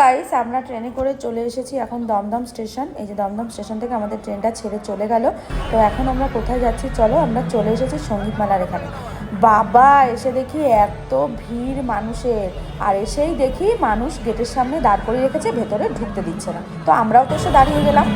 Guys আমরা ট্রেনে করে চলে এসেছি এখন দমদম স্টেশন এই যে দমদম স্টেশন থেকে আমাদের ট্রেনটা ছেড়ে চলে গেল। তো এখন আমরা কোথায় যাচ্ছি? চলো আমরা চলে এসেছি সংগীত মেলার এখানে। বাবা, এসে দেখি এত ভিড় মানুষের। আর এসেই দেখি মানুষ গেটের সামনে দাঁড় করিয়ে রেখেছে, ভেতরে ঢুকতে দিচ্ছে না। তো আমরাও তো এসে দাঁড়িয়ে গেলাম।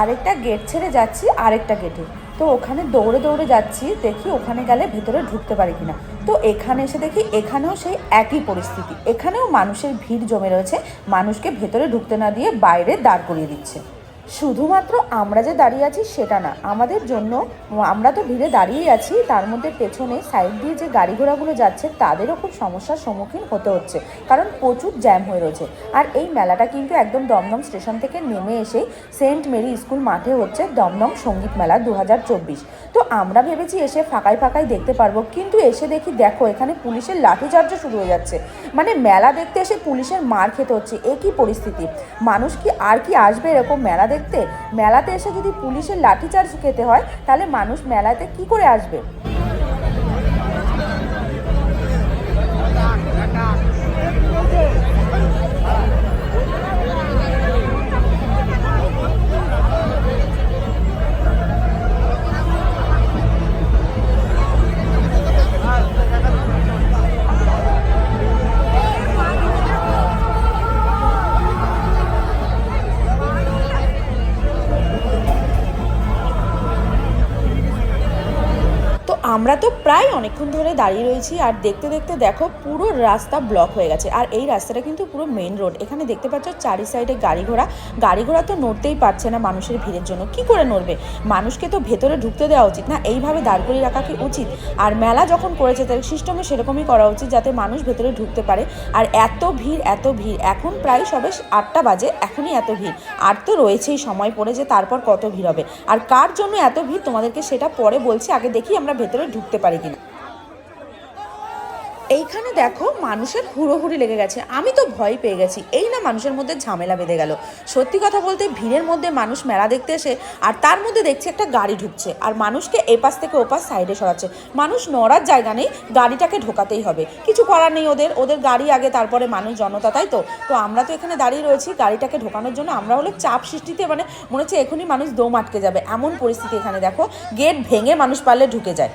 আরেকটা গেট ছেড়ে যাচ্ছি, আরেকটা গেটে তো ওখানে দৌড়ে দৌড়ে যাচ্ছি, দেখি ওখানে গেলে ভেতরে ঢুকতে পারি কিনা। তো এখানে এসে দেখি এখানেও সেই একই পরিস্থিতি। এখানেও মানুষের ভিড় জমে রয়েছে, মানুষকে ভেতরে ঢুকতে না দিয়ে বাইরে দাঁড় করিয়ে দিচ্ছে। শুধুমাত্র আমরা যে দাঁড়িয়ে আছি সেটা না, আমাদের জন্য আমরা তো ভিড়ে দাঁড়িয়েই আছি, তার মধ্যে পেছনে সাইড দিয়ে যে গাড়ি ঘোড়াগুলো যাচ্ছে তাদেরও খুব সমস্যার সম্মুখীন হতে হচ্ছে, কারণ প্রচুর জ্যাম হয়ে রয়েছে। আর এই মেলাটা কিন্তু একদম দমদম স্টেশন থেকে নেমে এসেই সেন্ট মেরি স্কুল মাঠে হচ্ছে দমদম সংগীত মেলা দু হাজার চব্বিশ। তো আমরা ভেবেছি এসে ফাঁকায় ফাঁকায় দেখতে পারব, কিন্তু এসে দেখি দেখো এখানে পুলিশের লাঠিচার্জও শুরু হয়ে যাচ্ছে। মানে মেলা দেখতে এসে পুলিশের মার খেতে হচ্ছে একই পরিস্থিতি? মানুষ কি আর কি আসবে এরকম মেলা দেখতে মেলাতে এসে যদি পুলিশের লাঠিচার্জ খেতে হয় তাহলে মানুষ মেলাতে কি করে আসবে? আমরা তো প্রায় অনেকক্ষণ ধরে দাঁড়িয়ে রয়েছি আর দেখতে দেখতে দেখো পুরো রাস্তা ব্লক হয়ে গেছে। আর এই রাস্তাটা কিন্তু পুরো মেন রোড এখানে দেখতে পাচ্ছ চারি সাইডে গাড়ি ঘোড়া। গাড়ি ঘোড়া তো নড়তেই পারছে না মানুষের ভিড়ের জন্য। কি করে নড়বে? মানুষকে তো ভেতরে ঢুকতে দেওয়া উচিত না। এইভাবে দাঁড় করিয়ে রাখা কি উচিত? আর মেলা যখন করেছে তার সিস্টেমে সেরকমই করা উচিত যাতে মানুষ ভেতরে ঢুকতে পারে। আর এত ভিড় এত ভিড়। এখন প্রায় সবে আটটা বাজে, এখনই এত ভিড়। আর তো রয়েছেই, সময় পড়ে যে তারপর কত ভিড় হবে। আর কার জন্য এত ভিড়? তোমাদেরকে সেটা পরে বলছি। আগে দেখি আমরা ভেতরে ঢুকতে পারি কিনা। এইখানে দেখো মানুষের হুড়োহুড়ি লেগে গেছে। আমি তো ভয় পেয়ে গেছি। এই না মানুষের মধ্যে ঝামেলা বেঁধে গেল। সত্যি কথা বলতে ভিড়ের মধ্যে মানুষ মেলা দেখতে এসে আর তার মধ্যে দেখছি একটা গাড়ি ঢুকছে আর মানুষকে এপাশ থেকে ওপাশ সাইডে সরাচ্ছে। মানুষ নড়ার জায়গা নেই, গাড়িটাকে ঢোকাতেই হবে। কিছু করার নেই ওদের। ওদের গাড়ি আগে, তারপরে মানুষ, জনতা, তাই তো? তো আমরা তো এখানে দাঁড়িয়ে রয়েছি গাড়িটাকে ঢোকানোর জন্য। আমরা হলো চাপ সৃষ্টিতে মানে মনে হচ্ছে এখনই মানুষ দম আটকে যাবে। এমন পরিস্থিতি এখানে দেখো। গেট ভেঙে মানুষ পারলে ঢুকে যায়।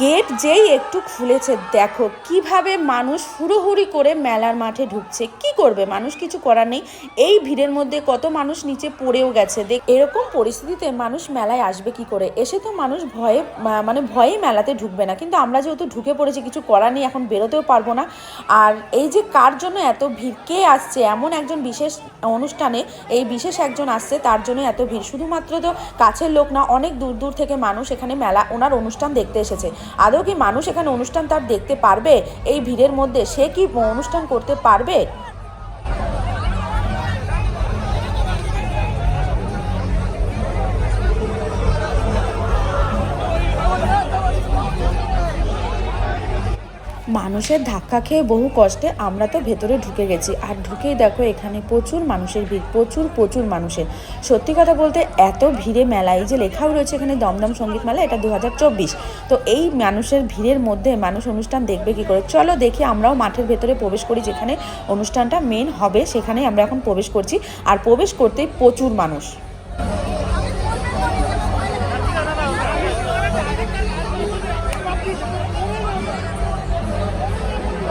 গেট যেই একটু খুলেছে, দেখো কীভাবে মানুষ হুড়োহুড়ি করে মেলার মাঠে ঢুকছে। কি করবে? মানুষ কিছু করার নেই। এই ভিড়ের মধ্যে কত মানুষ নিচে পড়েও গেছে। দেখ, এরকম পরিস্থিতিতে মানুষ মেলায় আসবে কি করে? এসে তো মানুষ ভয়ে মানে ভয়ে মেলাতে ঢুকবে না। কিন্তু আমরা যেহেতু ঢুকে পড়েছি, কিছু করার নেই, এখন বেরোতেও পারব না। আর এই যে কার জন্য এত ভিড়? কে আসছে? এমন একজন বিশেষ অনুষ্ঠানে এই বিশেষ একজন আসছে, তার জন্য এত ভিড়। শুধুমাত্র তো কাছের লোক না, অনেক দূর দূর থেকে মানুষ এখানে মেলা, ওনার অনুষ্ঠান দেখতে এসেছে। আদৌ কি মানুষ এখানে অনুষ্ঠান তার দেখতে পারবে? এই ভিড়ের মধ্যে সে কি অনুষ্ঠান করতে পারবে? মানুষের ধাক্কা খেয়ে বহু কষ্টে আমরা তো ভেতরে ঢুকে গেছি। আর ঢুকেই দেখো এখানে প্রচুর মানুষের ভিড়, প্রচুর প্রচুর মানুষের। সত্যি কথা বলতে এত ভিড়ে মেলা, এই যে লেখাও রয়েছে এখানে দমদম সংগীত মেলা, এটা দু হাজার চব্বিশ। তো এই মানুষের ভিড়ের মধ্যে মানুষ অনুষ্ঠান দেখবে কি করে? চলো দেখি আমরাও মাঠের ভেতরে প্রবেশ করি যেখানে অনুষ্ঠানটা মেন হবে সেখানে আমরা এখন প্রবেশ করছি। আর প্রবেশ করতেই প্রচুর মানুষ।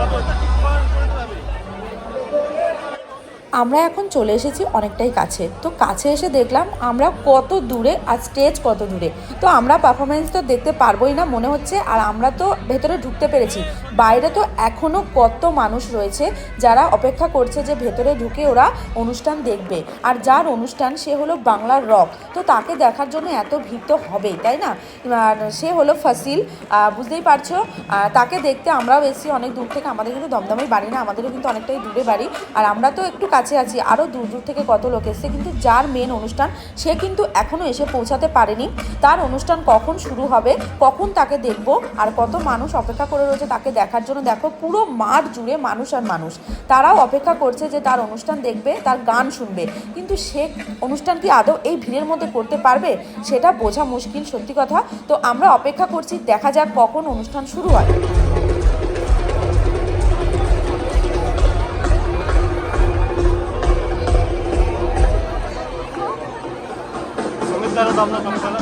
Vamos, আমরা এখন চলে এসেছি অনেকটাই কাছে। তো কাছে এসে দেখলাম আমরা কত দূরে আর স্টেজ কত দূরে। তো আমরা পারফরমেন্স তো দেখতে পারবোই না মনে হচ্ছে, আর আমরা তো ভেতরে ঢুকতে পেরেছি। বাইরে তো এখনও কত মানুষ রয়েছে যারা অপেক্ষা করছে যে ভেতরে ঢুকে ওরা অনুষ্ঠান দেখবে। আর যার অনুষ্ঠান সে হলো বাংলার রক তো তাকে দেখার জন্য এত ভিড় তো হবেই, তাই না? আর সে হলো ফাসিল। বুঝতেই পারছ? তাকে দেখতে আমরাও এসেছি অনেক দূর থেকে। আমাদের কিন্তু দমদমের বাড়ি না, আমাদেরও কিন্তু অনেকটাই দূরে বাড়ি। আর আমরা তো একটু কাছে আছি আরও দূর দূর থেকে কত লোক এসছে, কিন্তু যার মেন অনুষ্ঠান সে কিন্তু এখনও এসে পৌঁছাতে পারেনি। তার অনুষ্ঠান কখন শুরু হবে, কখন তাকে দেখব, আর কত মানুষ অপেক্ষা করে রয়েছে তাকে দেখার জন্য। দেখো, পুরো মাঠ জুড়ে মানুষ আর মানুষ। তারাও অপেক্ষা করছে যে তার অনুষ্ঠান দেখবে, তার গান শুনবে। কিন্তু সে অনুষ্ঠান কি আদৌ এই ভিড়ের মধ্যে করতে পারবে? সেটা বোঝা মুশকিল, সত্যি কথা। তো আমরা অপেক্ষা করছি, দেখা যাক কখন অনুষ্ঠান শুরু হয়। সংগীত দ্বারা দমদম সংসার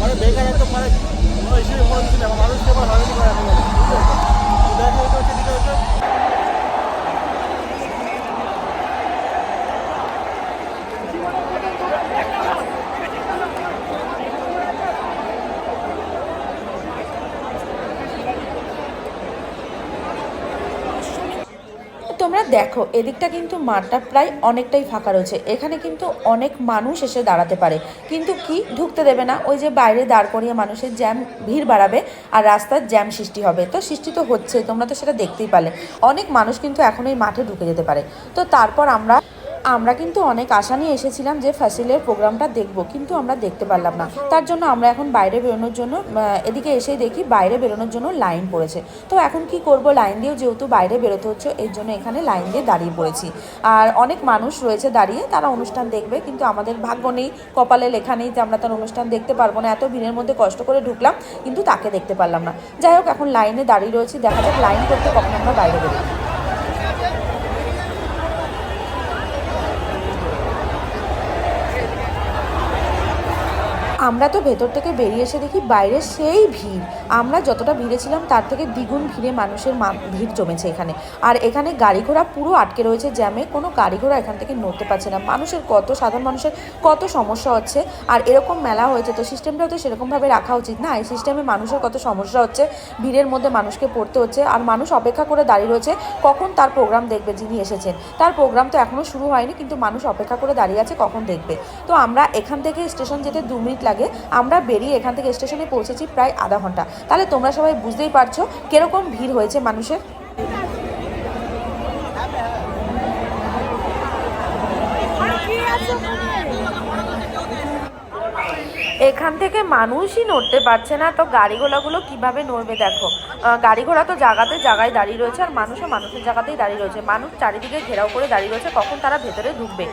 মানে বেকার একটা মানে কোনো ইস্যু কোনো কিছু নেই তোমরা দেখো, এদিকটা কিন্তু মাঠটা প্রায় অনেকটাই ফাঁকা রয়েছে। এখানে কিন্তু অনেক মানুষ এসে দাঁড়াতে পারে। কিন্তু কি? ঢুকতে দেবে না। ওই যে বাইরে দাঁড় করিয়ে মানুষের জ্যাম, ভিড় বাড়াবে আর রাস্তার জ্যাম সৃষ্টি হবে। তো সৃষ্টি তো হচ্ছে, তোমরা তো সেটা দেখতেই পারলে। অনেক মানুষ কিন্তু এখন এই মাঠে ঢুকে যেতে পারে। তো তারপর আমরা আমরা কিন্তু অনেক আশা নিয়ে এসেছিলাম যে ফ্যাসিলের প্রোগ্রামটা দেখব, কিন্তু আমরা দেখতে পারলাম না। তার জন্য আমরা এখন বাইরে বেরোনোর জন্য এদিকে এসেই দেখি বাইরে বেরোনোর জন্য লাইন পড়েছে। তো এখন কি করব? লাইন দিয়েও যেহেতু বাইরে বেরোতে হচ্ছে, এর জন্য এখানে লাইন দিয়ে দাঁড়িয়ে পড়েছি। আর অনেক মানুষ রয়েছে দাঁড়িয়ে, তারা অনুষ্ঠান দেখবে, কিন্তু আমাদের ভাগ্য নেই, কপালে লেখা নেই যে আমরা তার অনুষ্ঠান দেখতে পারব না। এত ভিড়ের মধ্যে কষ্ট করে ঢুকলাম, কিন্তু তাকে দেখতে পারলাম না। যাই হোক, এখন লাইনে দাঁড়িয়ে রয়েছি, দেখা যাক লাইন করতে কখন আমরা বাইরে বেরোই আমরা তো ভেতর থেকে বেরিয়ে এসে দেখি বাইরে সেই ভিড়। আমরা যতটা ভিড়ে ছিলাম, তার থেকে দ্বিগুণ ভিড়ে মানুষের ভিড় জমেছে এখানে। আর এখানে গাড়ি ঘোড়া পুরো আটকে রয়েছে জ্যামে। কোনো গাড়ি ঘোড়া এখান থেকে নড়তে পারছে না। মানুষের কত, সাধারণ মানুষের কত সমস্যা হচ্ছে। আর এরকম মেলা হয়েছে, তো সিস্টেমটাও তো সেরকমভাবে রাখা উচিত না। এই সিস্টেমে মানুষের কত সমস্যা হচ্ছে, ভিড়ের মধ্যে মানুষকে পড়তে হচ্ছে। আর মানুষ অপেক্ষা করে দাঁড়িয়ে রয়েছে, কখন তার প্রোগ্রাম দেখবে যিনি এসেছেন। তার প্রোগ্রাম তো এখনও শুরু হয়নি, কিন্তু মানুষ অপেক্ষা করে দাঁড়িয়ে আছে, কখন দেখবে। তো আমরা এখান থেকে স্টেশন যেতে দু মিনিট লাগে। আমরা বেরিয়ে এখান থেকে স্টেশনে পৌঁছেছি প্রায় আধা ঘণ্টা। তাহলে তোমরা সবাই বুঝতেই পারছ কীরকম ভিড় হয়েছে মানুষের। এখান থেকে মানুষই নড়তে পারছে না, তো গাড়ি ঘোড়াগুলো কীভাবে নড়বে দেখো। গাড়ি ঘোড়া তো জায়গাতে জায়গায় দাঁড়িয়ে রয়েছে আর মানুষও মানুষের জায়গাতেই দাঁড়িয়ে রয়েছে। মানুষ চারিদিকে ঘেরাও করে দাঁড়িয়ে রয়েছে, কখন তারা ভেতরে ঢুকবে?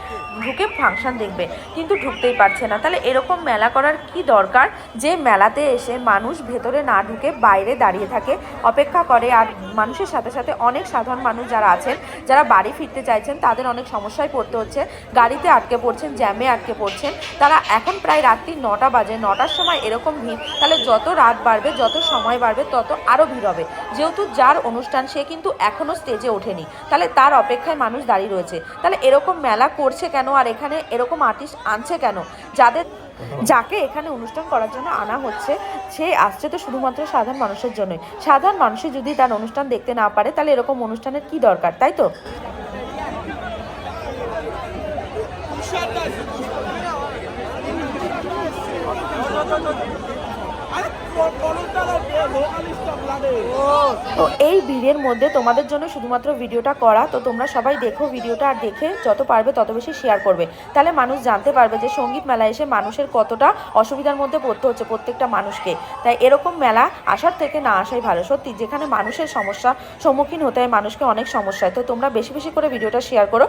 ঢুকে ফাংশন দেখবে, কিন্তু ঢুকতেই পারছে না। তাহলে এরকম মেলা করার কি দরকার? যে মেলাতে এসে মানুষ ভেতরে না ঢুকে বাইরে দাঁড়িয়ে থাকে, অপেক্ষা করে। আর মানুষের সাথে সাথে অনেক সাধারণ মানুষ যারা আছেন, যারা বাড়ি ফিরতে চাইছেন, তাদের অনেক সমস্যায় পড়তে হচ্ছে। গাড়িতে আটকে পড়ছেন, জ্যামে আটকে পড়ছেন। তারা এখন প্রায় রাত্রি নটা বাজে, নটার সময় এরকম ভিড়। তাহলে যত রাত বাড়বে, যত সময় বাড়বে, তত আরও ভিড় হবে যেহেতু যার অনুষ্ঠান সে কিন্তু এখনও স্টেজে ওঠেনি। তাহলে তার অপেক্ষায় মানুষ দাঁড়িয়ে রয়েছে। তাহলে এরকম মেলা করছে কেন? আর এখানে এরকম আর্টিস্ট আনছে কেন? যাদের, যাকে এখানে অনুষ্ঠান করার জন্য আনা হচ্ছে, সে আসছে তো শুধুমাত্র সাধারণ মানুষের জন্যই। সাধারণ মানুষই যদি তার অনুষ্ঠান দেখতে না পারে, তাহলে এরকম অনুষ্ঠানের কি দরকার? তাই তো? তো এই ভিড়ের মধ্যে তোমাদের জন্য শুধুমাত্র ভিডিওটা করা, তো তোমরা সবাই দেখো ভিডিওটা আর দেখে যত পারবে তত বেশি শেয়ার করবে। তাহলে মানুষ জানতে পারবে যে সংগীত মেলায় এসে মানুষের কতটা অসুবিধার মধ্যে পড়তে হচ্ছে প্রত্যেকটা মানুষকে। তাই এরকম মেলা আসার থেকে না আসাই ভালো। সত্যি, যেখানে মানুষের সমস্যা সম্মুখীন হতে হয় মানুষকে অনেক সমস্যায় তো তোমরা বেশি বেশি করে ভিডিওটা শেয়ার করো।